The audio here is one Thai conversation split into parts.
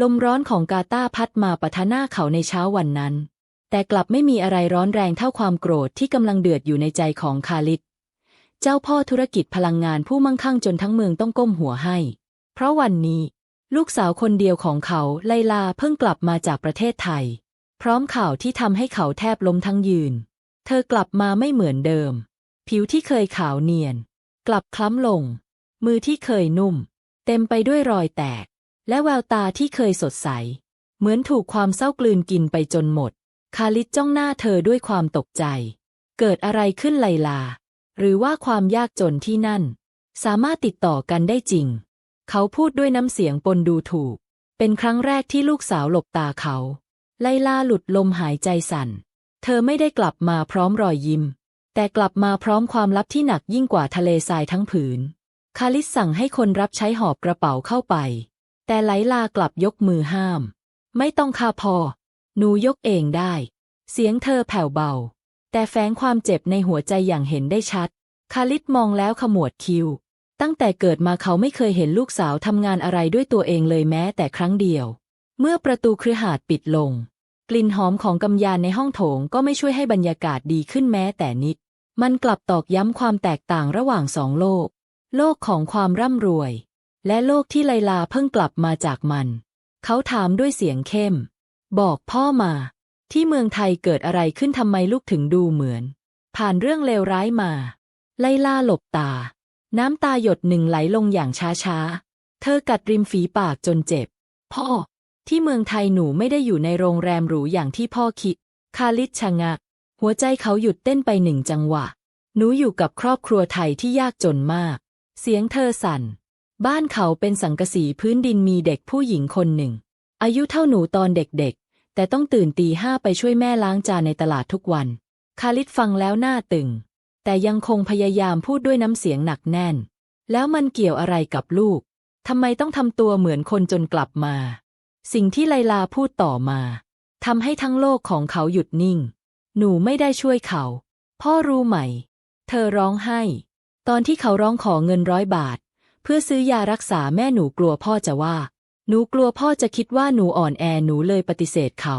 ลมร้อนของกาตาพัดมาปะทะหน้าเขาในเช้าวันนั้น แต่กลับไม่มีอะไรร้อนแรงเท่าความโกรธที่กำลังเดือดอยู่ในใจของคาลิดเจ้าพ่อธุรกิจพลังงานผู้มั่งคั่งจนทั้งเมืองต้องก้มหัวให้ เพราะวันนี้ ลูกสาวคนเดียวของเขาไลลาเพิ่งกลับมาจากประเทศไทย พร้อมข่าวที่ทำให้เขาแทบล้มทั้งยืน เธอกลับมาไม่เหมือนเดิม ผิวที่เคยขาวเนียน กลับคล้ำลง มือที่เคยนุ่ม เต็มไปด้วยรอยแตก และแววตาที่เคยสดใส เหมือนถูกความเศร้ากลืนกินไปจนหมด คาลิดจ้องหน้าเธอด้วยความตกใจ เกิดอะไรขึ้นไลลา หรือว่าความยากจนที่นั่น สามารถติดต่อกันได้จริง เขาพูดด้วยน้ำเสียงปนดูถูก เป็นครั้งแรกที่ลูกสาวหลบตาเขา ไลลาหลุดลมหายใจสั่น เธอไม่ได้กลับมาพร้อมรอยยิ้ม แต่กลับมาพร้อมความลับที่หนักยิ่งกว่าทะเลทรายทั้งผืน คาลิสสั่งให้คนรับใช้หอบกระเป๋าเข้าไป แต่ไหลลากลับยกมือห้าม ไม่ต้องค่าพอ หนูยกเองได้ เสียงเธอแผ่วเบา แต่แฝงความเจ็บในหัวใจอย่างเห็นได้ชัด คาลิสมองแล้วขมวดคิ้ว ตั้งแต่เกิดมาเขาไม่เคยเห็นลูกสาวทำงานอะไรด้วยตัวเองเลยแม้แต่ครั้งเดียว เมื่อประตูคฤหาสน์ปิดลง กลิ่นหอมของกำยานในห้องโถงก็ไม่ช่วยให้บรรยากาศดีขึ้นแม้แต่นิด มันกลับตอกย้ำความแตกต่างระหว่างสองโลก โลกของความร่ำรวย และโลกที่ไลลาเพิ่งกลับมาจากมัน เขาถามด้วยเสียงเข้ม บอกพ่อมา ที่เมืองไทยเกิดอะไรขึ้นทำไมลูกถึงดูเหมือน ผ่านเรื่องเลวร้ายมา ไลลาหลบตา น้ำตาหยดหนึ่งไหลลงอย่างช้าๆ เธอกัดริมฝีปากจนเจ็บ พ่อ ที่เมืองไทยหนูไม่ได้อยู่ในโรงแรมหรูอย่างที่พ่อคิด คาลิดชะงัก หัวใจเขาหยุดเต้นไปหนึ่งจังหวะ หนูอยู่กับครอบครัวไทยที่ยากจนมาก เสียงเธอสั่น บ้านเขาเป็นสังกะสีพื้นดินมีเด็กผู้หญิงคนหนึ่ง อายุเท่าหนูตอนเด็กๆ แต่ต้องตื่นตีห้าไปช่วยแม่ล้างจานในตลาดทุกวัน คาลิดฟังแล้วหน้าตึง แต่ยังคงพยายามพูดด้วยน้ำเสียงหนักแน่น แล้วมันเกี่ยวอะไรกับลูกทำไมต้องทำตัวเหมือนคนจนกลับมา สิ่งที่ไลลาพูดต่อมาทำให้ทั้งโลกของเขาหยุดนิ่ง หนูไม่ได้ช่วยเขา พ่อรู้ไหม เธอร้องไห้ ตอนที่เขาร้องขอเงินร้อยบาท เพื่อซื้อยารักษาแม่หนูกลัวพ่อจะว่า หนูกลัวพ่อจะคิดว่าหนูอ่อนแอหนูเลยปฏิเสธเขา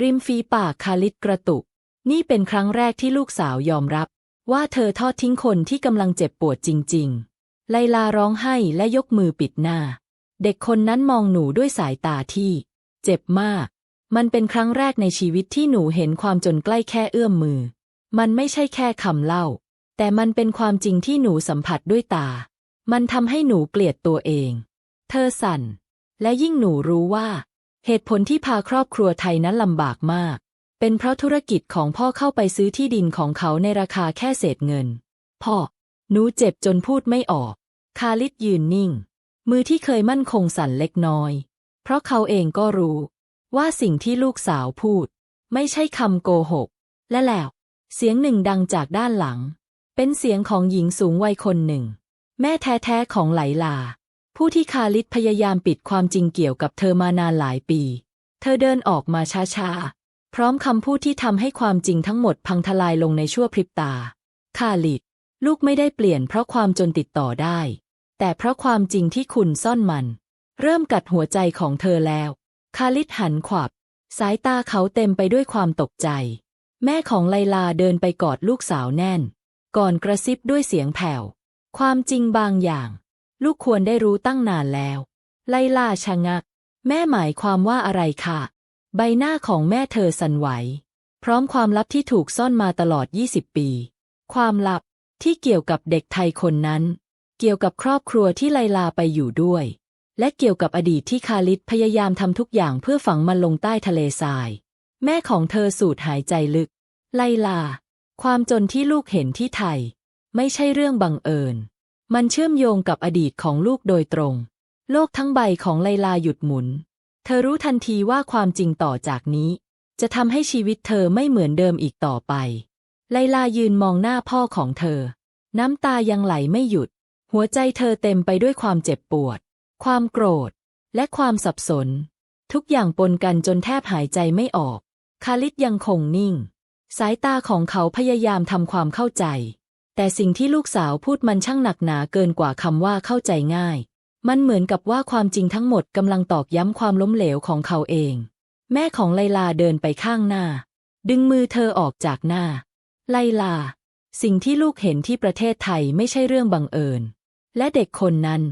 ริมฝีปากคาลิดกระตุก นี่เป็นครั้งแรกที่ลูกสาวยอมรับ ว่าเธอทอดทิ้งคนที่กำลังเจ็บปวดจริง ๆ ไลลาร้องไห้และยกมือปิดหน้า เด็กคนนั้นมองหนูด้วยสายตาที่ เจ็บมาก มันเป็นครั้งแรกในชีวิตที่หนูเห็นความจนใกล้แค่เอื้อมมือ มันไม่ใช่แค่คำเล่า แต่มันเป็นความจริงที่หนูสัมผัสด้วยตา มันทำให้หนูเกลียดตัวเอง เธอสั่น และยิ่งหนูรู้ว่า เหตุผลที่พาครอบครัวไทยนั้นลำบากมาก เป็นเพราะธุรกิจของพ่อเข้าไปซื้อที่ดินของเขาในราคาแค่เศษเงิน พ่อ หนูเจ็บจนพูดไม่ออก คาลิดยืนนิ่ง มือที่เคยมั่นคงสั่นเล็กน้อย เพราะเขาเองก็รู้ ว่าสิ่งที่ลูกสาวพูด ไม่ใช่คำโกหก และแล้ว เสียงหนึ่งดังจากด้านหลัง เป็นเสียงของหญิงสูงวัยคนหนึ่ง แม่แท้ๆของไหลลา ผู้ที่คาลิดพยายามปิดความจริงเกี่ยวกับเธอมานานหลายปี เธอเดินออกมาช้าๆ พร้อมคำพูดที่ทำให้ความจริงทั้งหมดพังทลายลงในชั่วพริบตา คาลิด ลูกไม่ได้เปลี่ยนเพราะความจนติดต่อได้ แต่เพราะความจริงที่คุณซ่อนมัน เริ่มกัดหัวใจของเธอแล้ว คาลิดหันขวับ สายตาเขาเต็มไปด้วยความตกใจ แม่ของไลลาเดินไปกอดลูกสาวแน่น ก่อนกระซิบด้วยเสียงแผ่ว ความจริงบางอย่าง ลูกควรได้รู้ตั้งนานแล้ว ไลลาชะงัก แม่หมายความว่าอะไรค่ะ ใบหน้าของแม่เธอสั่นไหว พร้อมความลับที่ถูกซ่อนมาตลอด 20 ปี ความลับที่เกี่ยวกับเด็กไทยคนนั้น เกี่ยวกับครอบครัวที่ไลลาไปอยู่ด้วย และเกี่ยวกับอดีตที่คาลิดพยายามทำทุกอย่างเพื่อฝังมันลงใต้ทะเลทราย แม่ของเธอสูดหายใจลึก ไลลา ความจนที่ลูกเห็นที่ไทย ไม่ใช่เรื่องบังเอิญ มันเชื่อมโยงกับอดีตของลูกโดยตรง โลกทั้งใบของไลลาหยุดหมุน เธอรู้ทันทีว่าความจริงต่อจากนี้ จะทำให้ชีวิตเธอไม่เหมือนเดิมอีกต่อไป ไลลายืนมองหน้าพ่อของเธอ น้ำตายังไหลไม่หยุด หัวใจเธอเต็มไปด้วยความเจ็บปวด ความโกรธ และความสับสน ทุกอย่างปนกันจนแทบหายใจไม่ออก คาลิดยังคงนิ่ง สายตาของเขาพยายามทำความเข้าใจ แต่สิ่งที่ลูกสาวพูดมันช่างหนักหนาเกินกว่าคำว่าเข้าใจง่าย มันเหมือนกับว่าความจริงทั้งหมดกำลังตอกย้ำความล้มเหลวของเขาเอง แม่ของไลลาเดินไปข้างหน้า ดึงมือเธอออกจากหน้า ไลลา สิ่งที่ลูกเห็นที่ประเทศไทยไม่ใช่เรื่องบังเอิญ และเด็กคนนั้น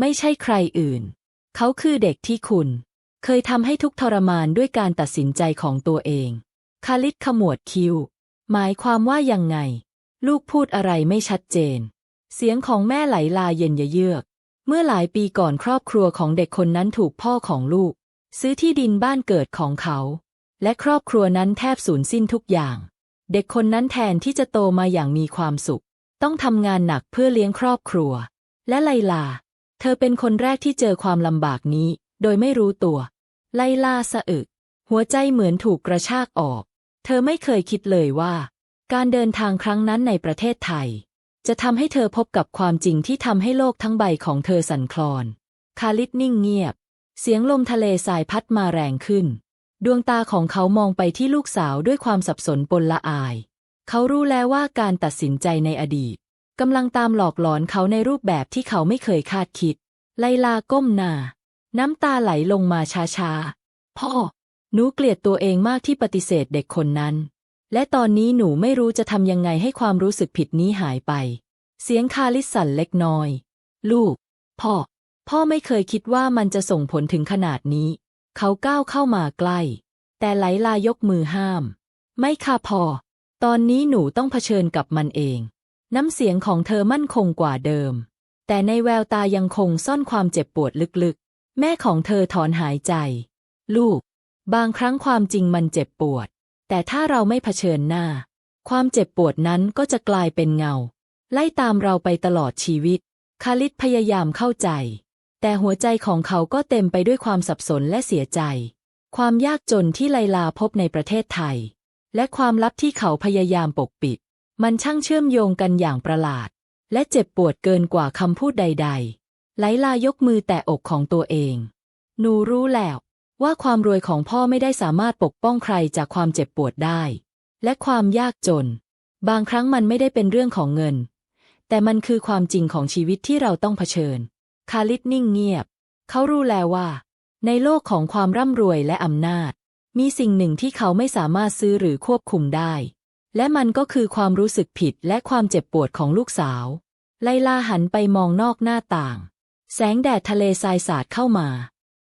ไม่ใช่ใครอื่น เขาคือเด็กที่คุณ เคยทำให้ทุกทรมานด้วยการตัดสินใจของตัวเอง คาลิดขมวดคิ้ว หมายความว่ายังไง ลูกพูดอะไรไม่ชัดเจน เสียงของแม่ไหลลาเย็นเยือก เมื่อหลายปีก่อนครอบครัวของเด็กคนนั้นถูกพ่อของลูก ซื้อที่ดินบ้านเกิดของเขา และครอบครัวนั้นแทบสูญสิ้นทุกอย่าง เด็กคนนั้นแทนที่จะโตมาอย่างมีความสุข ต้องทำงานหนักเพื่อเลี้ยงครอบครัว และไลลา เธอเป็นคนแรกที่เจอความลำบากนี้ โดยไม่รู้ตัว ไลลาสะอึก หัวใจเหมือนถูกกระชากออก เธอไม่เคยคิดเลยว่า การเดินทางครั้งนั้นในประเทศไทย จะทำให้เธอพบกับความจริงที่ทำให้โลกทั้งใบของเธอสั่นคลอน คาลิดนิ่งเงียบ เสียงลมทะเลทรายพัดมาแรงขึ้น ดวงตาของเขามองไปที่ลูกสาวด้วยความสับสนปนละอาย เขารู้แล้วว่าการตัดสินใจในอดีตกำลังตามหลอกหลอนเขาในรูปแบบที่เขาไม่เคยคาดคิด ไลลาก้มหน้า น้ำตาไหลลงมาช้าๆ พ่อ หนูเกลียดตัวเองมากที่ปฏิเสธเด็กคนนั้น และตอนนี้หนูไม่รู้จะทำยังไงให้ความรู้สึกผิดนี้หายไป เสียงคาลิสสั่นเล็กน้อย ลูก พ่อ พ่อไม่เคยคิดว่ามันจะส่งผลถึงขนาดนี้ เขาก้าวเข้ามาใกล้ แต่ไหลลายกมือห้าม ไม่ค่ะพ่อตอนนี้หนูต้องเผชิญกับมันเอง น้ำเสียงของเธอมั่นคงกว่าเดิม แต่ในแววตายังคงซ่อนความเจ็บปวดลึกๆ แม่ของเธอถอนหายใจ ลูก บางครั้งความจริงมันเจ็บปวด แต่ถ้าเราไม่เผชิญหน้า ความเจ็บปวดนั้นก็จะกลายเป็นเงา ไล่ตามเราไปตลอดชีวิต คาลิดพยายามเข้าใจ แต่หัวใจของเขาก็เต็มไปด้วยความสับสนและเสียใจ ความยากจนที่ไลลาพบในประเทศไทย และความลับที่เขาพยายามปกปิด มันช่างเชื่อมโยงกันอย่างประหลาด และเจ็บปวดเกินกว่าคำพูดใด ๆ ไลลายกมือแตะอกของตัวเอง หนูรู้แล้ว ว่าความรวยของพ่อไม่ได้สามารถปกป้องใครจากความเจ็บปวดได้ และความยากจน บางครั้งมันไม่ได้เป็นเรื่องของเงิน แต่มันคือความจริงของชีวิตที่เราต้องเผชิญ คาลิดนิ่งเงียบ เขารู้แล้วว่า ในโลกของความร่ำรวยและอำนาจ มีสิ่งหนึ่งที่เขาไม่สามารถซื้อหรือควบคุมได้ และมันก็คือความรู้สึกผิดและความเจ็บปวดของลูกสาว ไลลาหันไปมองนอกหน้าต่าง แสงแดดทะเลทรายสาดเข้ามา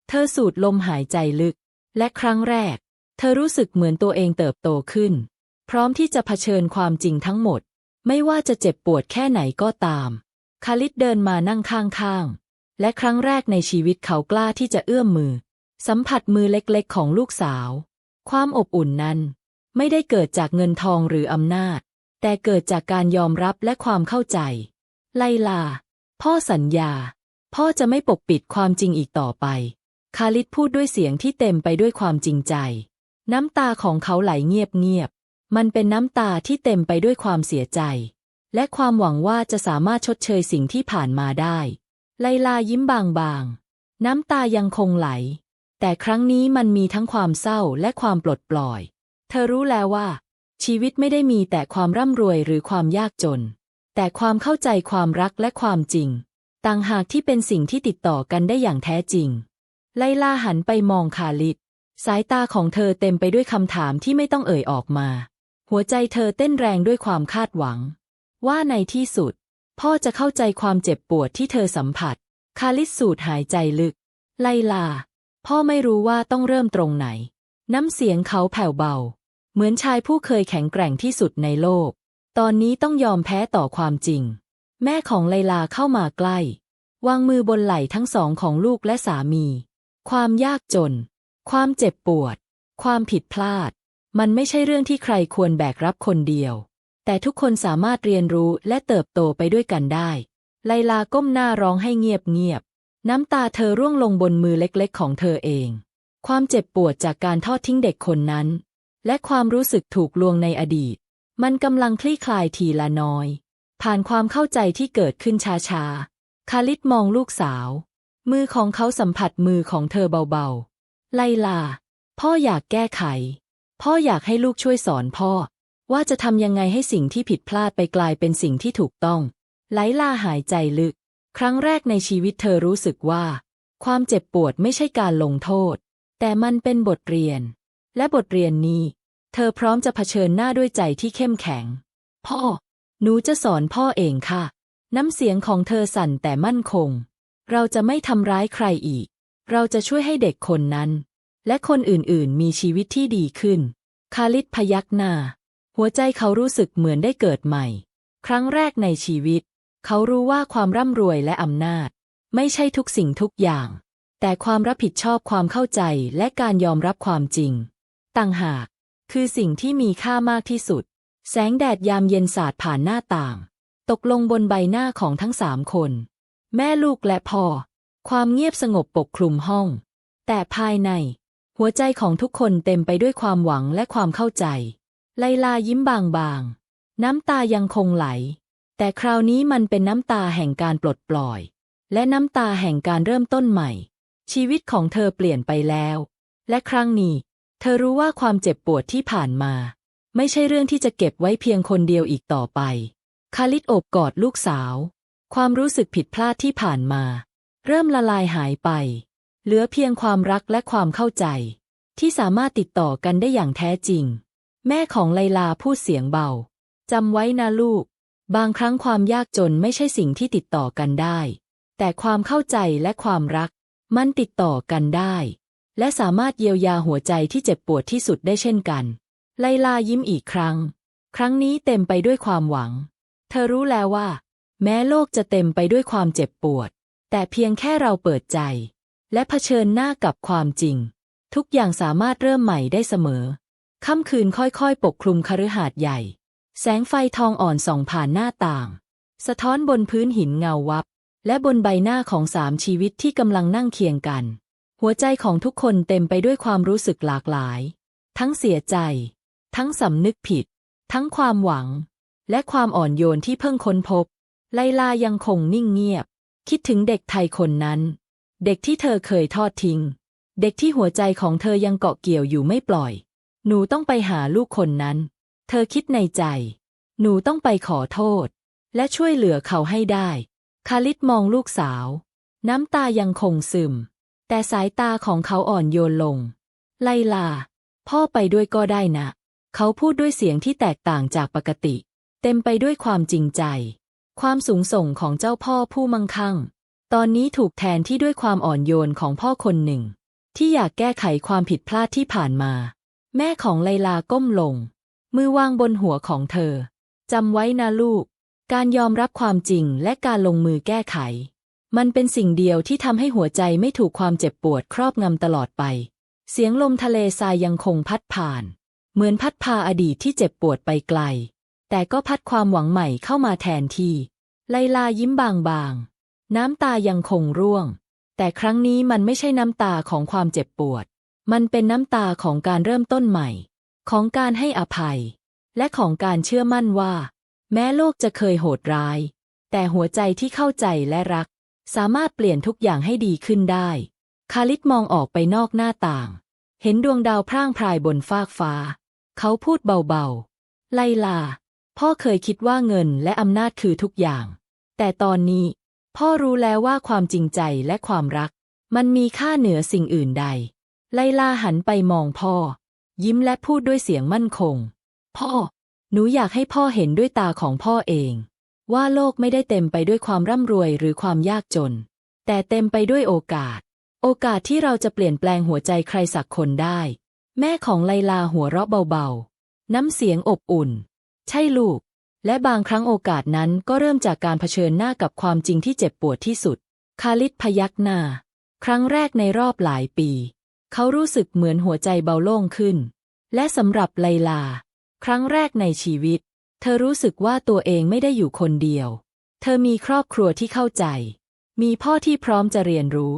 เธอสูดลมหายใจลึก และครั้งแรก เธอรู้สึกเหมือนตัวเองเติบโตขึ้น พร้อมที่จะเผชิญความจริงทั้งหมด ไม่ว่าจะเจ็บปวดแค่ไหนก็ตาม คาลิดเดินมานั่งข้างๆ และครั้งแรกในชีวิตเขากล้าที่จะเอื้อมมือ สัมผัสมือเล็กๆ ของลูกสาว ความอบอุ่นนั้น ไม่ได้เกิดจากเงินทองหรืออำนาจ แต่เกิดจากการยอมรับและความเข้าใจ ไลลา พ่อสัญญา พ่อจะไม่ปกปิดความจริงอีกต่อไป คาลิดพูดด้วยเสียงที่เต็มไปด้วยความจริงใจ น้ำตาของเขาไหลเงียบๆ มันเป็นน้ำตาที่เต็มไปด้วยความเสียใจ และความหวังว่าจะสามารถชดเชยสิ่งที่ผ่านมาได้ ไลลายิ้มบางๆ น้ำตายังคงไหล แต่ครั้งนี้มันมีทั้งความเศร้าและความปลดปล่อย เธอรู้แล้วว่า ชีวิตไม่ได้มีแต่ความร่ำรวยหรือความยากจน แต่ความเข้าใจความรักและความจริง ต่างหากที่เป็นสิ่งที่ติดต่อกันได้อย่างแท้จริง ไลลาหันไปมองคาลิด สายตาของเธอเต็มไปด้วยคำถามที่ไม่ต้องเอ่ยออกมา หัวใจเธอเต้นแรงด้วยความคาดหวัง ว่าในที่สุด พ่อจะเข้าใจความเจ็บปวดที่เธอสัมผัส คาลิดสูดหายใจลึก ไลลา พ่อไม่รู้ว่าต้องเริ่มตรงไหน น้ำเสียงเขาแผ่วเบา เหมือนชายผู้เคยแข็งแกร่งที่สุดในโลก ตอนนี้ต้องยอมแพ้ต่อความจริง แม่ของไลลาเข้ามาใกล้ วางมือบนไหล่ทั้งสองของลูกและสามี ความยากจน ความเจ็บปวด ความผิดพลาด มันไม่ใช่เรื่องที่ใครควรแบกรับคนเดียว แต่ทุกคนสามารถเรียนรู้และเติบโตไปด้วยกันได้ ไลลาก้มหน้าร้องให้เงียบๆน้ำตาเธอร่วงลงบนมือเล็กๆ ของเธอเอง ความเจ็บปวดจากการทอดทิ้งเด็กคนนั้น และความรู้สึกถูกลวงในอดีต มันกำลังคลี่คลายทีละน้อย ผ่านความเข้าใจที่เกิดขึ้นช้าๆ คาลิดมองลูกสาว มือของเขาสัมผัสมือของเธอเบาๆ ไลลา พ่ออยากแก้ไข พ่ออยากให้ลูกช่วยสอนพ่อ ว่าจะทำยังไงให้สิ่งที่ผิดพลาดไปกลายเป็นสิ่งที่ถูกต้อง ไลลาหายใจลึก ครั้งแรกในชีวิตเธอรู้สึกว่า ความเจ็บปวดไม่ใช่การลงโทษ แต่มันเป็นบทเรียน และบทเรียนนี้ เธอพร้อมจะเผชิญหน้าด้วยใจที่เข้มแข็ง พ่อ หนูจะสอนพ่อเองค่ะ น้ำเสียงของเธอสั่นแต่มั่นคง เราจะไม่ทำร้ายใครอีก เราจะช่วยให้เด็กคนนั้น และคนอื่นๆ มีชีวิตที่ดีขึ้น คาลิดพยักหน้า หัวใจเขารู้สึกเหมือนได้เกิดใหม่ ครั้งแรกในชีวิต เขารู้ว่าความร่ำรวยและอำนาจ ไม่ใช่ทุกสิ่งทุกอย่าง แต่ความรับผิดชอบความเข้าใจและการยอมรับความจริง ต่างหาก คือสิ่งที่มีค่ามากที่สุด แสงแดดยามเย็นสาดผ่านหน้าต่าง ตกลงบนใบหน้าของทั้งสามคน แม่ลูกและพ่อ ความเงียบสงบปกคลุมห้อง แต่ภายใน หัวใจของทุกคนเต็มไปด้วยความหวังและความเข้าใจ ไลลายิ้มบางๆ น้ำตายังคงไหล แต่คราวนี้มันเป็นน้ำตาแห่งการปลดปล่อย และน้ำตาแห่งการเริ่มต้นใหม่ ชีวิตของเธอเปลี่ยนไปแล้ว และครั้งนี้ เธอรู้ว่าความเจ็บปวดที่ผ่านมา ไม่ใช่เรื่องที่จะเก็บไว้เพียงคนเดียวอีกต่อไป คาลิดโอบกอดลูกสาว ความรู้สึกผิดพลาดที่ผ่านมา เริ่มละลายหายไป เหลือเพียงความรักและความเข้าใจ ที่สามารถติดต่อกันได้อย่างแท้จริง แม่ของไลลาพูดเสียงเบาจำไว้นะลูก บางครั้งความยากจนไม่ใช่สิ่งที่ติดต่อกันได้ แต่ความเข้าใจและความรัก มันติดต่อกันได้ และสามารถเยียวยาหัวใจที่เจ็บปวดที่สุดได้เช่นกัน ไลลายิ้มอีกครั้ง ครั้งนี้เต็มไปด้วยความหวัง เธอรู้แล้วว่า แม้โลกจะเต็มไปด้วยความเจ็บปวด แต่เพียงแค่เราเปิดใจ และเผชิญหน้ากับความจริง ทุกอย่างสามารถเริ่มใหม่ได้เสมอ ค่ำคืนค่อยๆ ปกคลุมคฤหาสน์ใหญ่ แสงไฟทองอ่อนส่องผ่านหน้าต่าง สะท้อนบนพื้นหินเงาวับ และบนใบหน้าของสามชีวิตที่กำลังนั่งเคียงกัน หัวใจของทุกคนเต็มไปด้วยความรู้สึกหลากหลาย ทั้งเสียใจ ทั้งสำนึกผิด ทั้งความหวัง และความอ่อนโยนที่เพิ่งค้นพบ ไลลายังคงนิ่งเงียบ คิดถึงเด็กไทยคนนั้น เด็กที่เธอเคยทอดทิ้ง เด็กที่หัวใจของเธอยังเกาะเกี่ยวอยู่ไม่ปล่อย หนูต้องไปหาลูกคนนั้น เธอคิดในใจ หนูต้องไปขอโทษ และช่วยเหลือเขาให้ได้ คาลิดมองลูกสาว น้ำตายังคงซึม แต่สายตาของเขาอ่อนโยนลง ไลลา พ่อไปด้วยก็ได้นะ เขาพูดด้วยเสียงที่แตกต่างจากปกติ เต็มไปด้วยความจริงใจ ความสูงส่งของเจ้าพ่อผู้มั่งคั่ง ตอนนี้ถูกแทนที่ด้วยความอ่อนโยนของพ่อคนหนึ่ง ที่อยากแก้ไขความผิดพลาดที่ผ่านมา แม่ของไลลาก้มลง มือวางบนหัวของเธอจำไว้นะลูก การยอมรับความจริงและการลงมือแก้ไข มันเป็นสิ่งเดียวที่ทำให้หัวใจไม่ถูกความเจ็บปวดครอบงำตลอดไป เสียงลมทะเลทรายยังคงพัดผ่าน เหมือนพัดพาอดีตที่เจ็บปวดไปไกล แต่ก็พัดความหวังใหม่เข้ามาแทนที่ ไลลายิ้มบางๆ น้ำตายังคงร่วง แต่ครั้งนี้มันไม่ใช่น้ำตาของความเจ็บปวด มันเป็นน้ำตาของการเริ่มต้นใหม่ ของการให้อภัย และของการเชื่อมั่นว่า แม้โลกจะเคยโหดร้าย แต่หัวใจที่เข้าใจและรัก สามารถเปลี่ยนทุกอย่างให้ดีขึ้นได้ คาลิดมองออกไปนอกหน้าต่าง เห็นดวงดาวพร่างพรายบนฟากฟ้า เขาพูดเบาๆ ไลลา พ่อเคยคิดว่าเงินและอำนาจคือทุกอย่าง แต่ตอนนี้ พ่อรู้แล้วว่าความจริงใจและความรัก มันมีค่าเหนือสิ่งอื่นใด ไลลาหันไปมองพ่อ ยิ้มและพูดด้วยเสียงมั่นคง พ่อ หนูอยากให้พ่อเห็นด้วยตาของพ่อเอง ว่าโลกไม่ได้เต็มไปด้วยความร่ำรวยหรือความยากจน แต่เต็มไปด้วยโอกาส โอกาสที่เราจะเปลี่ยนแปลงหัวใจใครสักคนได้ แม่ของไลลาหัวเราะเบาๆ น้ำเสียงอบอุ่น ใช่ลูก และบางครั้งโอกาสนั้นก็เริ่มจากการเผชิญหน้ากับความจริงที่เจ็บปวดที่สุด คาลิดพยักหน้า ครั้งแรกในรอบหลายปี เขารู้สึกเหมือนหัวใจเบาโล่งขึ้น และสำหรับไลลา ครั้งแรกในชีวิต เธอรู้สึกว่าตัวเองไม่ได้อยู่คนเดียว เธอมีครอบครัวที่เข้าใจ มีพ่อที่พร้อมจะเรียนรู้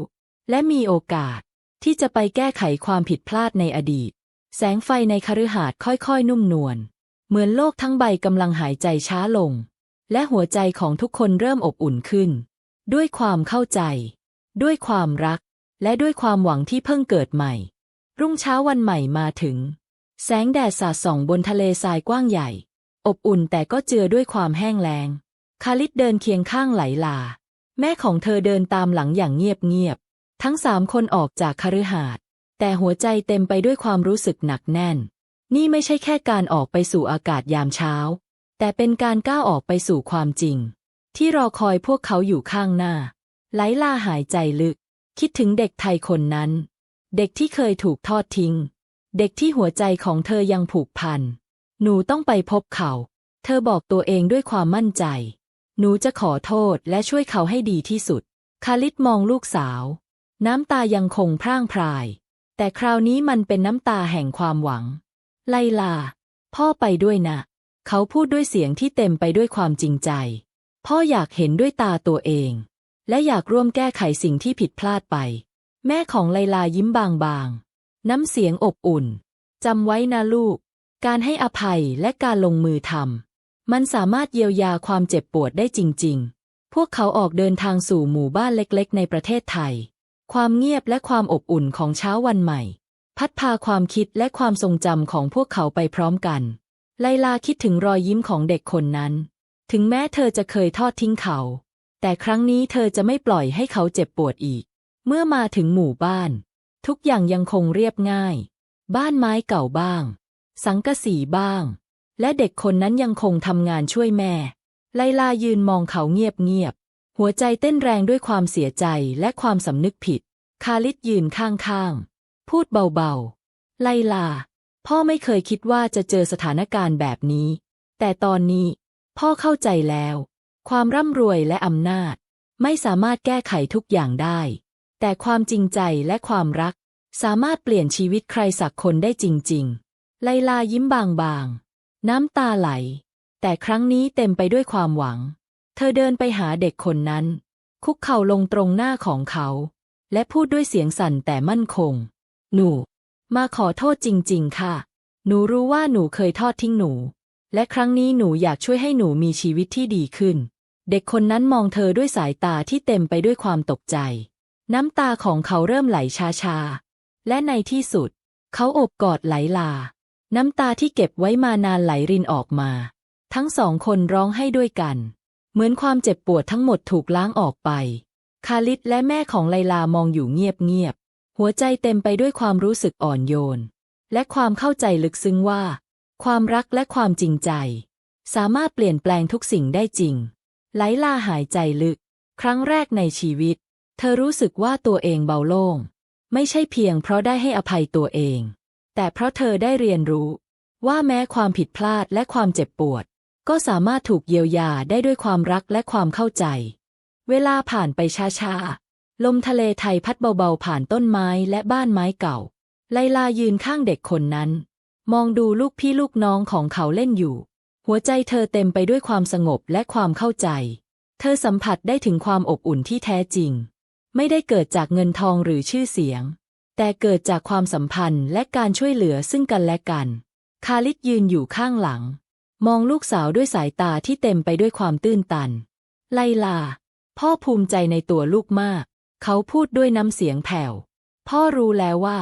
และมีโอกาสที่จะไปแก้ไขความผิดพลาดในอดีต แสงไฟในคฤหาสน์ค่อยๆ นุ่มนวล เหมือนโลกทั้งใบกำลังหายใจช้าลง และหัวใจของทุกคนเริ่มอบอุ่นขึ้น ด้วยความเข้าใจ ด้วยความรัก และด้วยความหวังที่เพิ่งเกิดใหม่ รุ่งเช้าวันใหม่มาถึง แสงแดดสาดส่องบนทะเลทรายกว้างใหญ่ อบอุ่นแต่ก็เจือด้วยความแห้งแล้ง คาลิดเดินเคียงข้างไหลลา แม่ของเธอเดินตามหลังอย่างเงียบๆทั้งสามคนออกจากคฤหาสน์แต่หัวใจเต็มไปด้วยความรู้สึกหนักแน่น นี่ไม่ใช่แค่การออกไปสู่อากาศยามเช้า แต่เป็นการก้าวออกไปสู่ความจริง ที่รอคอยพวกเขาอยู่ข้างหน้าไลลาหายใจลึก คิดถึงเด็กไทยคนนั้น เด็กที่เคยถูกทอดทิ้ง เด็กที่หัวใจของเธอยังผูกพัน หนูต้องไปพบเขา เธอบอกตัวเองด้วยความมั่นใจ หนูจะขอโทษและช่วยเขาให้ดีที่สุด คาลิดมองลูกสาว น้ำตายังคงพร่างพราย แต่คราวนี้มันเป็นน้ำตาแห่งความหวัง ไลลา พ่อไปด้วยนะ เขาพูดด้วยเสียงที่เต็มไปด้วยความจริงใจ พ่ออยากเห็นด้วยตาตัวเอง และอยากร่วมแก้ไขสิ่งที่ผิดพลาดไป แม่ของไลลายิ้มบางๆ น้ำเสียงอบอุ่น จำไว้นะลูก การให้อภัยและการลงมือทำมันสามารถเยียวยาความเจ็บปวดได้จริง ๆ พวกเขาออกเดินทางสู่หมู่บ้านเล็กๆ ในประเทศไทย ความเงียบและความอบอุ่นของเช้าวันใหม่ พัดพาความคิดและความทรงจำของพวกเขาไปพร้อมกัน ไลลาคิดถึงรอยยิ้มของเด็กคนนั้น ถึงแม้เธอจะเคยทอดทิ้งเขา แต่ครั้งนี้เธอจะไม่ปล่อยให้เขาเจ็บปวดอีก เมื่อมาถึงหมู่บ้าน ทุกอย่างยังคงเรียบง่าย บ้านไม้เก่าบ้าง สังกะสีบ้าง และเด็กคนนั้นยังคงทำงานช่วยแม่ ไลลายืนมองเขาเงียบๆหัวใจเต้นแรงด้วยความเสียใจและความสำนึกผิด คาลิดยืนข้างๆ พูดเบาๆ ไลลา พ่อไม่เคยคิดว่าจะเจอสถานการณ์แบบนี้ แต่ตอนนี้ พ่อเข้าใจแล้ว ความร่ำรวยและอำนาจ ไม่สามารถแก้ไขทุกอย่างได้ แต่ความจริงใจและความรัก สามารถเปลี่ยนชีวิตใครสักคนได้จริง ๆ ไลลายิ้มบางๆ น้ำตาไหล แต่ครั้งนี้เต็มไปด้วยความหวัง เธอเดินไปหาเด็กคนนั้น คุกเข่าลงตรงหน้าของเขา และพูดด้วยเสียงสั่นแต่มั่นคง หนู มาขอโทษจริง ๆ ค่ะ หนูรู้ว่าหนูเคยทอดทิ้งหนู และครั้งนี้หนูอยากช่วยให้หนูมีชีวิตที่ดีขึ้น เด็กคนนั้นมองเธอด้วยสายตาที่เต็มไปด้วยความตกใจ น้ำตาของเขาเริ่มไหลชาๆ และในที่สุด เขาอบกอดไหลลา น้ำตาที่เก็บไว้มานานไหลรินออกมา ทั้งสองคนร้องให้ด้วยกัน เหมือนความเจ็บปวดทั้งหมดถูกล้างออกไป คาลิดและแม่ของไลลามองอยู่เงียบๆ หัวใจเต็มไปด้วยความรู้สึกอ่อนโยน และความเข้าใจลึกซึ้งว่า ความรักและความจริงใจ สามารถเปลี่ยนแปลงทุกสิ่งได้จริงไลลาหายใจลึก ครั้งแรกในชีวิต เธอรู้สึกว่าตัวเองเบาโล่ง ไม่ใช่เพียงเพราะได้ให้อภัยตัวเอง แต่เพราะเธอได้เรียนรู้ ว่าแม้ความผิดพลาดและความเจ็บปวด ก็สามารถถูกเยียวยาได้ด้วยความรักและความเข้าใจ เวลาผ่านไปช้าๆ ลมทะเลไทยพัดเบาๆผ่านต้นไม้และบ้านไม้เก่า ไลลายืนข้างเด็กคนนั้น มองดูลูกพี่ลูกน้องของเขาเล่นอยู่ หัวใจเธอเต็มไปด้วยความสงบและความเข้าใจ เธอสัมผัสได้ถึงความอบอุ่นที่แท้จริง ไม่ได้เกิดจากเงินทองหรือชื่อเสียง แต่เกิดจากความสัมพันธ์และการช่วยเหลือซึ่งกันและกัน คาลิดยืนอยู่ข้างหลัง มองลูกสาวด้วยสายตาที่เต็มไปด้วยความตื้นตัน ไลลา พ่อภูมิใจในตัวลูกมาก เขาพูดด้วยน้ำเสียงแผ่ว พ่อรู้แล้วว่า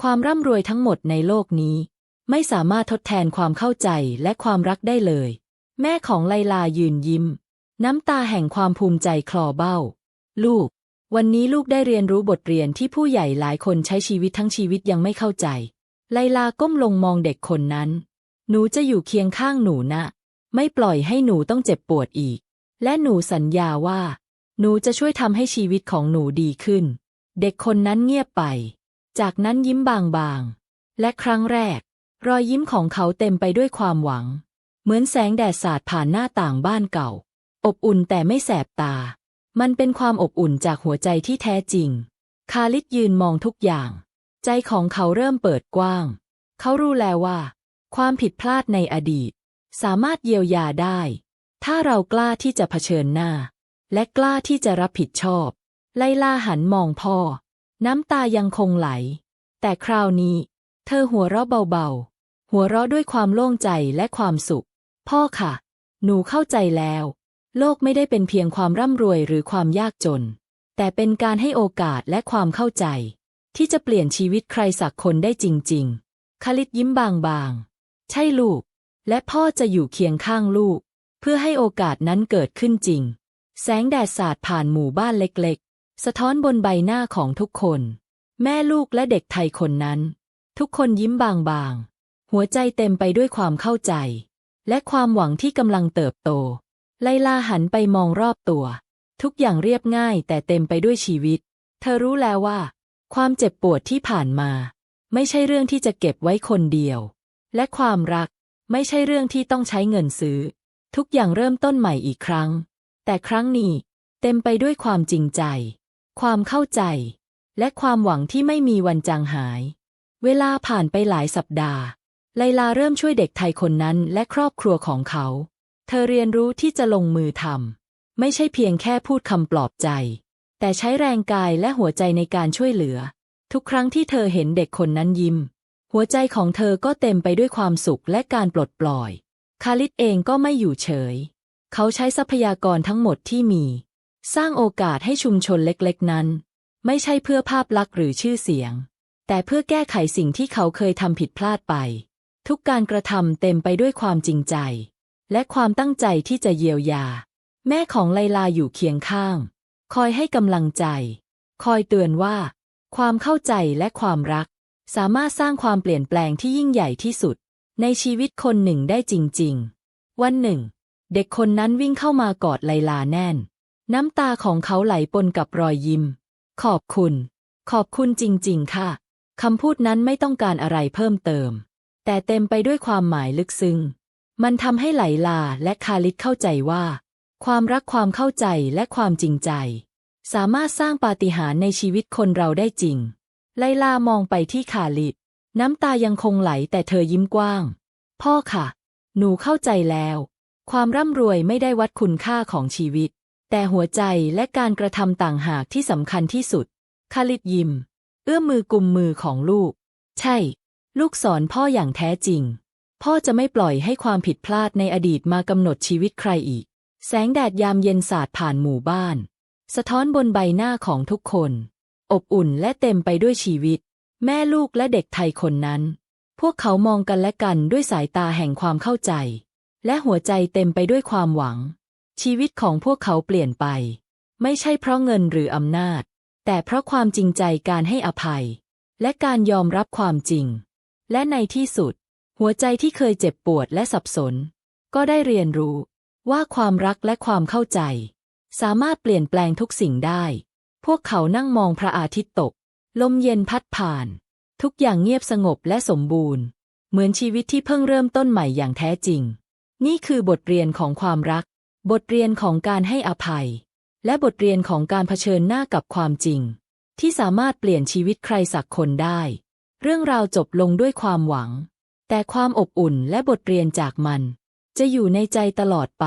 ความร่ำรวยทั้งหมดในโลกนี้ ไม่สามารถทดแทนความเข้าใจและความรักได้เลย แม่ของไลลายืนยิ้ม น้ำตาแห่งความภูมิใจคลอเบ้า ลูก วันนี้ลูกได้เรียนรู้บทเรียนที่ผู้ใหญ่หลายคนใช้ชีวิตทั้งชีวิตยังไม่เข้าใจ ไลลาก้มลงมองเด็กคนนั้น หนูจะอยู่เคียงข้างหนูนะ ไม่ปล่อยให้หนูต้องเจ็บปวดอีก และหนูสัญญาว่า หนูจะช่วยทำให้ชีวิตของหนูดีขึ้น เด็กคนนั้นเงียบไป จากนั้นยิ้มบางๆ และครั้งแรก รอยยิ้มของเขาเต็มไปด้วยความหวัง เหมือนแสงแดดสาดผ่านหน้าต่างบ้านเก่า อบอุ่นแต่ไม่แสบตา มันเป็นความอบอุ่นจากหัวใจที่แท้จริง คาลิดยืนมองทุกอย่าง ใจของเขาเริ่มเปิดกว้าง เขารู้แล้วว่า ความผิดพลาดในอดีต สามารถเยียวยาได้ ถ้าเรากล้าที่จะเผชิญหน้า และกล้าที่จะรับผิดชอบ ไลลาหันมองพ่อ น้ำตายังคงไหล แต่คราวนี้ เธอหัวเราะเบาๆ หัวเราะด้วยความโล่งใจและความสุข พ่อค่ะ หนูเข้าใจแล้ว โลกไม่ได้เป็นเพียงความร่ำรวยหรือความยากจน แต่เป็นการให้โอกาสและความเข้าใจ ที่จะเปลี่ยนชีวิตใครสักคนได้จริง ๆ คลิตยิ้มบางๆ ใช่ลูก และพ่อจะอยู่เคียงข้างลูก เพื่อให้โอกาสนั้นเกิดขึ้นจริง แสงแดดสาดผ่านหมู่บ้านเล็กๆ สะท้อนบนใบหน้าของทุกคน แม่ลูกและเด็กไทยคนนั้น ทุกคนยิ้มบางๆ หัวใจเต็มไปด้วยความเข้าใจ และความหวังที่กำลังเติบโต ไลลาหันไปมองรอบตัว ทุกอย่างเรียบง่ายแต่เต็มไปด้วยชีวิต เธอรู้แล้วว่า ความเจ็บปวดที่ผ่านมา ไม่ใช่เรื่องที่จะเก็บไว้คนเดียว และความรัก ไม่ใช่เรื่องที่ต้องใช้เงินซื้อ ทุกอย่างเริ่มต้นใหม่อีกครั้ง แต่ครั้งนี้เต็มไปด้วยความจริงใจ ความเข้าใจ และความหวังที่ไม่มีวันจางหาย เวลาผ่านไปหลายสัปดาห์ ไลลาเริ่มช่วยเด็กไทยคนนั้นและครอบครัวของเขา เธอเรียนรู้ที่จะลงมือทำไม่ใช่เพียงแค่พูดคำปลอบใจ แต่ใช้แรงกายและหัวใจในการช่วยเหลือ ทุกครั้งที่เธอเห็นเด็กคนนั้นยิ้ม หัวใจของเธอก็เต็มไปด้วยความสุขและการปลดปล่อย คาลิดเองก็ไม่อยู่เฉย เขาใช้ทรัพยากรทั้งหมดที่มี สร้างโอกาสให้ชุมชนเล็กๆนั้น ไม่ใช่เพื่อภาพลักษณ์หรือชื่อเสียง แต่เพื่อแก้ไขสิ่งที่เขาเคยทำผิดพลาดไป ทุกการกระทำเต็มไปด้วยความจริงใจ และความตั้งใจที่จะเยียวยา แม่ของไลลาอยู่เคียงข้าง คอยให้กำลังใจ คอยเตือนว่า ความเข้าใจและความรัก สามารถสร้างความเปลี่ยนแปลงที่ยิ่งใหญ่ที่สุด ในชีวิตคนหนึ่งได้จริง ๆ วันหนึ่ง เด็กคนนั้นวิ่งเข้ามากอดไลลาแน่น น้ำตาของเขาไหลปนกับรอยยิ้ม ขอบคุณ ขอบคุณจริง ๆ ค่ะคำพูดนั้นไม่ต้องการอะไรเพิ่มเติม แต่เต็มไปด้วยความหมายลึกซึ้ง มันทำให้ไหลลาและคาลิดเข้าใจว่า ความรักความเข้าใจและความจริงใจ สามารถสร้างปาฏิหาริย์ในชีวิตคนเราได้จริง ไลลามองไปที่คาลิดน้ำตายังคงไหลแต่เธอยิ้มกว้าง พ่อค่ะ หนูเข้าใจแล้ว ความร่ำรวยไม่ได้วัดคุณค่าของชีวิต แต่หัวใจและการกระทำต่างหากที่สำคัญที่สุด คาลิดยิ้มเอื้อมมือกุมมือของลูก ใช่ ลูกสอนพ่ออย่างแท้จริง พ่อจะไม่ปล่อยให้ความผิดพลาดในอดีตมากำหนดชีวิตใครอีก แสงแดดยามเย็นสาดผ่านหมู่บ้าน สะท้อนบนใบหน้าของทุกคน อบอุ่นและเต็มไปด้วยชีวิต แม่ลูกและเด็กไทยคนนั้น พวกเขามองกันและกันด้วยสายตาแห่งความเข้าใจ และหัวใจเต็มไปด้วยความหวัง ชีวิตของพวกเขาเปลี่ยนไป ไม่ใช่เพราะเงินหรืออำนาจ แต่เพราะความจริงใจการให้อภัย และการยอมรับความจริง และในที่สุด หัวใจที่เคยเจ็บปวดและสับสน ก็ได้เรียนรู้ว่าความรักและความเข้าใจ สามารถเปลี่ยนแปลงทุกสิ่งได้ พวกเขานั่งมองพระอาทิตย์ตก ลมเย็นพัดผ่าน ทุกอย่างเงียบสงบและสมบูรณ์ เหมือนชีวิตที่เพิ่งเริ่มต้นใหม่อย่างแท้จริง นี่คือบทเรียนของความรัก บทเรียนของการให้อภัย และบทเรียนของการเผชิญหน้ากับความจริง ที่สามารถเปลี่ยนชีวิตใครสักคนได้ เรื่องราวจบลงด้วยความหวัง แต่ความอบอุ่นและบทเรียนจากมัน จะอยู่ในใจตลอดไป